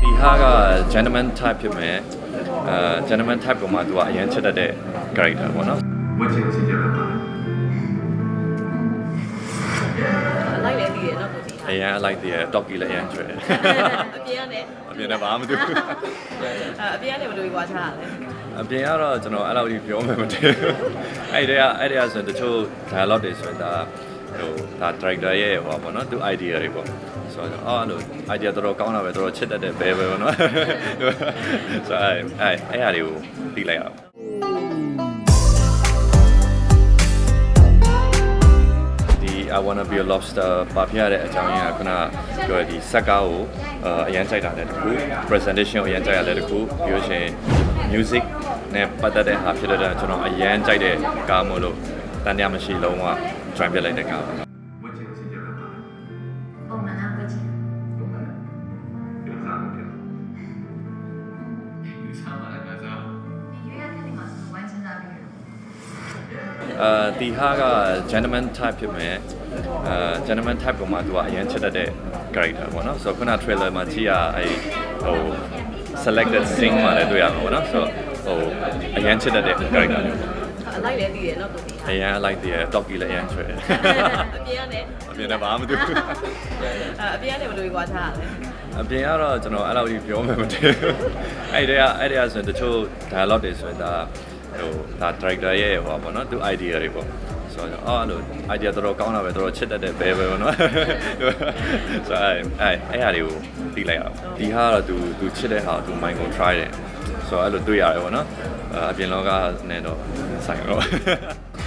ဒီဟာက gentleman type ဖြစ်မယ်အဲ gentleman type ပုံမှာသူကအရင်ချက်တတ်တဲ့ character ပေါ့နော်ဝတ်ချင်ချင်ကြတာပါအလိုက်လည်းတည်ရနော်ကိုဒီဟာအရင်အလိုက်တည်ရ top key လည်းအရင်ကျွဲတယ်အပြင်ကနေအပြင်ကဘာမှမလုပ်အပြင်ကနေဘယ်လိုကြီးွားချတာလဲအပြင်ကတော့ကျွန်တော်အဲ့လောက်ကြီးပြောမှမတည်အဲ့တည်းကအဲ့တည်းကဆိုတချို့ dialogue တွေဆိုတာဟိုဒါ director ရဲ့ဟောပေါ့နော်သူ idea တွေပေါ့ ဆိုတော့အော်အဲ့လို idea တော်တော်ကောင်းတာပဲတော်တော်ချစ်တတ်တဲ့ဘဲပဲပေါ့နော်ဆိုတော့အဲ့အဲ့အဲ့ဟာတွေကိုသိလိုက်ရအောင်ဒီ I wanna be a lobster ပါပြရတဲ့အကြောင်းရင်းကခုနကပြောတဲ့ဒီစက်ကားကိုအာအရန်ကြိုက်တာလည်းတစ်ခု presentation ကိုအရန်ကြိုက်ရလည်းတစ်ခုပြီးလို့ရှိရင် music နဲ့ပတ်သက်တဲ့ဟာဖြစ်တဲ့အတွက်ကျွန်တော်အရန်ကြိုက်တဲ့ကားမို့လို့တန်တရားမရှိလုံးဝ join ပြလိုက်တဲ့ကားပါ အာဒီဟာက gentleman type ဖြစ်မယ်အာ gentleman type ကမှသူကအရင်ချစ်တတ်တဲ့ character ပေါ့နော်ဆိုတော့ခုန trailer မှာကြည့်ရအဲ့ဟို selected scene မှာလည်းတွေ့ရမှာပေါ့နော်ဆိုတော့ဟိုအရင်ချစ်တတ်တဲ့ character မျိုးပေါ့လိုက်လေတည်ရနော်ကိုတီအရင်အလိုက်တည်း top ကြီးလည်းအရင်ကျွဲတယ်အပြင်ကနေအပြင်လည်းဘာမှမသိဘူးအပြင်ကနေဘယ်လိုကြီးွားချတာလဲအပြင်ကတော့ကျွန်တော်အဲ့လိုကြီးပြောမှမတည်ဘူးအဲ့ဒီကအဲ့ဒီကဆိုရင်တချို့ dialogue တွေဆိုရင်ဒါ ဟိုဒါ director ရဲ့ဟိုပါပေါ့နော်သူ idea တွေပေါ့ဆိုတော့အော်အဲ့လို idea တော်တော်ကောင်းတာပဲတော်တော်ချစ်တတ်တဲ့ဘဲပဲပေါ့နော်ဆိုတော့အဲ့အဲ့အဲ့ဟာတွေကိုတီးလိုက်ရအောင်ဒီဟာကတော့သူသူချစ်တဲ့ဟာသူ mind ကို try တယ်ဆိုတော့အဲ့လိုတွေ့ရတယ်ပေါ့နော်အပြင်လောကနဲ့တော့ဆိုင်တော့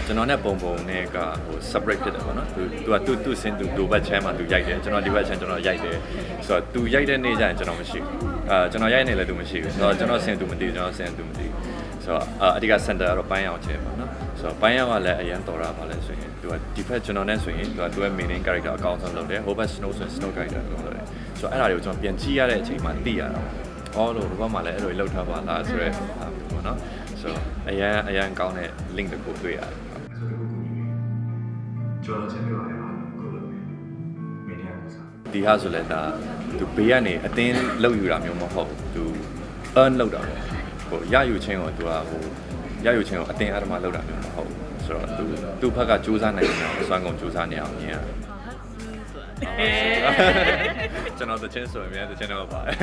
ကျွန်တော်နဲ့ပုံပုံနဲ့ကဟို separate ဖြစ်တယ်ပေါ့နော်သူသူကသူသူစင်သူဒိုဘတ်ချမ်းမှာသူရိုက်တယ်ကျွန်တော်ဒီဘတ်ချမ်းကျွန်တော်ရိုက်တယ်ဆိုတော့သူရိုက်တဲ့နေ့ကျရင်ကျွန်တော်မရှိဘူးအာကျွန်တော်ရိုက်နေလည်းသူမရှိဘူးဆိုတော့ကျွန်တော်စင်သူမသိဘူးကျွန်တော်စင်သူမသိဘူး ဆိုတော့အဓိက center ကတော့ပိုင်းအောင်ချဲပါနော်ဆိုတော့ပိုင်းအောင်ကလည်းအရန်တော်ရပါလဲဆိုရင်သူကဒီဘက်ကျွန်တော်နဲ့ဆိုရင်သူကသူက main character အကောင်းဆုံးလုပ်တယ်ဟိုဘက် snow ဆိုရင် snow character လုပ်တယ်ဆိုတော့အဲ့ဒါတွေကိုကျွန်တော်ပြန်ကြည့်ရတဲ့အချိန်မှာသိရတာအော်လို့ဘက်မှာလည်းအဲ့လိုလောက်ထားပါလားဆိုတော့ပေါ့နော်ဆိုတော့အရန်အရန်ကောင်းတဲ့ link တစ်ခုတွေ့ရတယ်ကျွန်တော်ချင်းပြပါရအောင်ကိုလိုမင်းရအောင်စားဒီဟာဆိုလဲဒါသူဘေးကနေအတင်းလောက်ယူတာမျိုးမဟုတ်ဘူးသူ earn လောက်တာပဲ ဟိုရယူချင်းကိုသူကဟိုရယူချင်းကိုအတင်းအဓမ္မလောက်တာမျိုးမဟုတ်ဘူးဆိုတော့သူသူ့ဘက်ကစူးစမ်းနိုင်တယ်အောင်စွမ်းကုန်စူးစမ်းနေအောင်မြင်ရတယ်ကျွန်တော်တချင်းဆိုရင်မြန်တချင်းတော့ပါတယ်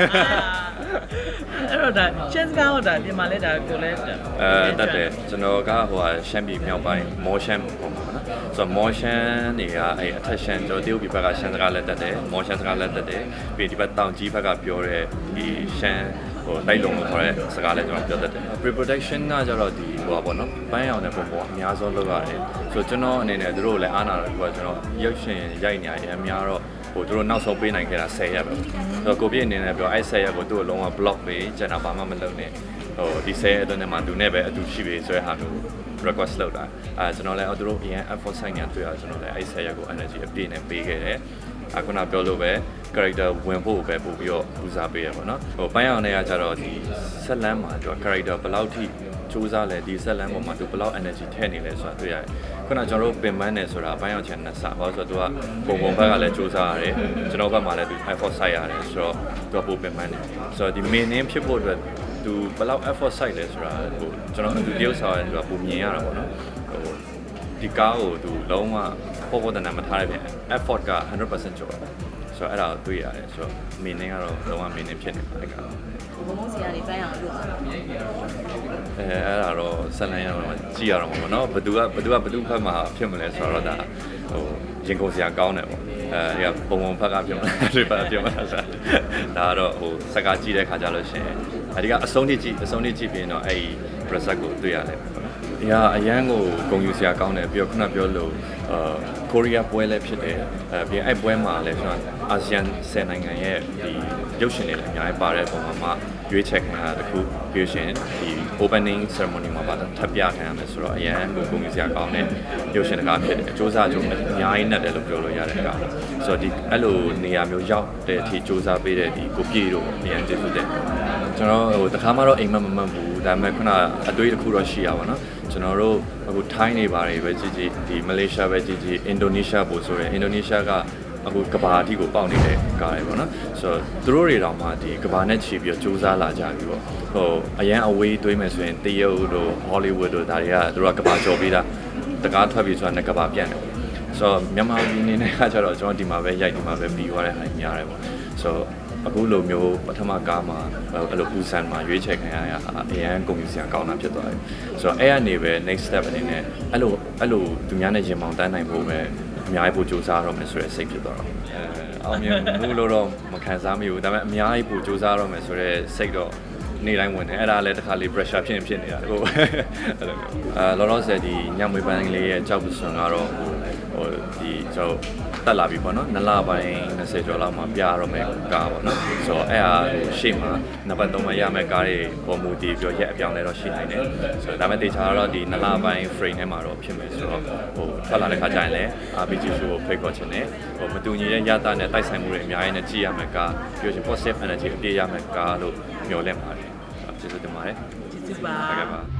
အဲ့တော့ဒါ chance ကောင်းတော့ဒါဒီမှာလဲဒါကိုလဲအဲတတ်တယ်ကျွန်တော်ကဟိုဟာရှမ်းပြည်မြောက်ပိုင်း motion ပေါ့နော်ဆိုတော့ motion တွေကအဲ attention ကျွန်တော်တရုတ်ပြည်ဘက်ကရှမ်းစကားလက်တတ်တယ် motion စကားလက်တတ်တယ်ပြီးဒီဘက်တောင်ကြီးဘက်ကပြောတဲ့ဒီရှမ်း ဟိုတိုက်လုံးလို့ခေါ်တဲ့စကားလည်းကျွန်တော်ပြောတတ်တယ် pre production ကကျတော့ဒီဟိုပါပေါ့နော်ပန်းရောင်တဲ့ပုံပေါ်အများဆုံးလုပ်ရတယ်ဆိုတော့ကျွန်တော်အနေနဲ့တို့လည်းအားနာတယ်သူကကျွန်တော်ရုပ်ရှင်ရိုက်နေရတယ်အများတော့ဟိုတို့နောက်ဆုံးပေးနိုင်ခဲ့တာ10ရက်ပဲဆိုတော့ကိုပြည့်အနေနဲ့ပြောအဲ့10ရက်ကိုသူ့အလုံးဝ block ပေးကျန်တာဘာမှမလုပ်နဲ့ဟိုဒီ10ရက်အတွင်းထဲမှာသူနဲ့ပဲအတူရှိပြီဆိုတဲ့ဟာမျိုး request လုပ်တာအဲကျွန်တော်လည်းသူတို့အရင် effort ဆိုင်ညာတွေ့ရကျွန်တော်လည်းအဲ့10ရက်ကို energy အပြည့်နဲ့ပေးခဲ့တယ် အခုနပြောလို့ပဲ character ဝင်ဖို့ပဲပို့ပြီးတော့ဦးစားပေးရပါတော့ဟိုပိုင်းအောင်တွေကကြတော့ဒီဆက်လန်းမှာသူက character ဘယ်လောက်ထိစူးစမ်းလဲဒီဆက်လန်းပေါ်မှာသူဘယ်လောက် energy ထည့်နေလဲဆိုတာတွေ့ရတယ်ခုနကျွန်တော်တို့ပင်ပန်းနေဆိုတာပိုင်းအောင်ချင်နှစ်ဆဘာလို့ဆိုတော့သူကပုံပုံဘက်ကလည်းစူးစမ်းရတယ်ကျွန်တော်ဘက်မှာလည်းသူ effort ဆိုင်ရတယ်ဆိုတော့သူကပိုပင်ပန်းနေဆိုတော့ဒီ meaning ဖြစ်ဖို့အတွက်သူဘယ်လောက် effort ဆိုင်လဲဆိုတာဟိုကျွန်တော်သူတရုပ်ဆောင်ရတယ်သူကပုံမြင်ရတာပေါ့နော်ဟိုဒီကားကိုသူလုံးဝ ပေါ်ပေါ်တန်တန်မထားရပြန် effort က100%ကျော်တယ်ဆိုတော့အဲ့ဒါကိုတွေ့ရတယ်ဆိုတော့ meaning ကတော့လုံးဝ meaning ဖြစ်နေပါတယ်ကားဘုံဘုံစီကနေပန်းရအောင်လို့ဆိုတော့အဲအဲ့ဒါတော့ဆက်လန်းရတော့ကြည့်ရတော့မှာပေါ့နော်ဘသူကဘသူကဘသူဖက်မှာဖြစ်မလဲဆိုတော့ဒါဟိုရင်ကုန်စရာကောင်းတယ်ပေါ့အဲဒီကပုံပုံဖက်ကဖြစ်မလားဒီဖက်ကဖြစ်မလားဆိုဒါကတော့ဟိုစကားကြည့်တဲ့ခါကြလို့ရှိရင်အဒီကအဆုံးထိကြည့်အဆုံးထိကြည့်ပြီးရင်တော့အဲ့ဒီ result ကိုတွေ့ရတယ်ပေါ့နော် ဒီကအရန်ကိုဂုံယူစရာကောင်းတယ်ပြီးတော့ခုနပြောလို့အာကိုရီးယားပွဲလည်းဖြစ်တယ်အဲပြီးအဲ့ပွဲမှာလည်းကျွန်တော်အာဆီယံ10နိုင်ငံရဲ့ဒီရုပ်ရှင်တွေလည်းအများကြီးပါတဲ့ပုံမှာမှရွေးချယ်ခံရတဲ့ခုပြီးရှင်ဒီ opening ceremony မှာပါထပ်ပြခံရမယ်ဆိုတော့အရန်ကိုဂုံယူစရာကောင်းတဲ့ရုပ်ရှင်တကားဖြစ်တယ်အကျိုးစားကြုံအများကြီးနဲ့တယ်လို့ပြောလို့ရတဲ့ကောင်ဆိုတော့ဒီအဲ့လိုနေရာမျိုးရောက်တဲ့အထိစ조사ပေးတဲ့ဒီကိုပြေတို့အရန်ကျေးဇူးတင်ကျွန်တော်ဟိုတခါမှတော့အိမ်မက်မမှတ်ဘူးဒါပေမဲ့ခုနအတွေးတစ်ခုတော့ရှိရပါတော့ ကျွန်တော်တို့အခုထိုင်းနေပါတယ်ပဲကြည့်ကြည့်ဒီမလေးရှားပဲကြည့်ကြည့်အင်ဒိုနီးရှားပို့ဆိုရယ်အင်ဒိုနီးရှားကအခုကဘာအထိကိုပေါက်နေတဲ့ကားတွေပေါ့နော်ဆိုတော့သူတို့တွေတောင်မှဒီကဘာနဲ့ချီပြီးတော့စူးစမ်းလာကြပြီပေါ့ဟိုအရန်အဝေးတွေးမယ်ဆိုရင်တရုတ်တို့ဟောလိဝုဒ်တို့ဒါတွေကသူတို့ကကဘာကြော်ပြီးတာတကားထွက်ပြီးဆိုတာနဲ့ကဘာပြန့်တယ်ပေါ့ဆိုတော့မြန်မာပြည်အနေနဲ့ကကျတော့ကျွန်တော်ဒီမှာပဲရိုက်ဒီမှာပဲပြီးသွားတဲ့ဟာများတယ်ပေါ့ဆိုတော့ အခုလိုမျိုးပထမကားမှာအဲ့လိုပူဆန်မှာရွေးချယ်ခံရရဟာအရန်ကုန်ယူစရာကောင်းတာဖြစ်သွားတယ်ဆိုတော့အဲ့ကနေပဲ next step အနေနဲ့အဲ့လိုအဲ့လိုသူများနဲ့ရင်မောင်တန်းနိုင်ဖို့ပဲအများကြီးပို့စူးစမ်းရတော့မယ်ဆိုတဲ့စိတ်ဖြစ်သွားတော့အဲအောင်မြင်မှုလို့တော့မခံစားမိဘူးဒါပေမဲ့အများကြီးပို့စူးစမ်းရတော့မယ်ဆိုတဲ့စိတ်တော့နေတိုင်းဝင်တယ်အဲ့ဒါလည်းတစ်ခါလေး pressure ဖြစ်ရင်ဖြစ်နေတာဟိုအဲ့လိုမျိုးအဲလောလောဆယ်ဒီညမွေးပန်းလေးရဲ့ကြောက်ပစွန်ကတော့ဟိုဟိုဒီကျွန်တော် တက်လာပြီပေါ့နော်နလပိုင်း20ကျော်လောက်မှပြရတော့မယ်ကားပေါ့နော်ဆိုတော့အဲ့ဟာရှေ့မှာနံပါတ်3မှာရမယ်ကားတွေပေါ်မူတည်ပြီးတော့ရက်အပြောင်းလဲတော့ရှိနိုင်တယ်ဆိုတော့ဒါပေမဲ့တေချာတော့ဒီနလပိုင်း frame ထဲမှာတော့ဖြစ်မယ်ဆိုတော့ဟိုထွက်လာတဲ့ခါကျရင်လည်း RPG show ကိုဖိတ်ခေါ်ချင်တယ်ဟိုမတူညီတဲ့ရတာနဲ့တိုက်ဆိုင်မှုတွေအများကြီးနဲ့ကြည့်ရမယ်ကားပြီးတော့ positive energy အပြည့်ရမယ်ကားလို့မျှော်လင့်ပါတယ်ကျေးဇူးတင်ပါတယ်ကျေးဇူးပါဟုတ်ကဲ့ပါ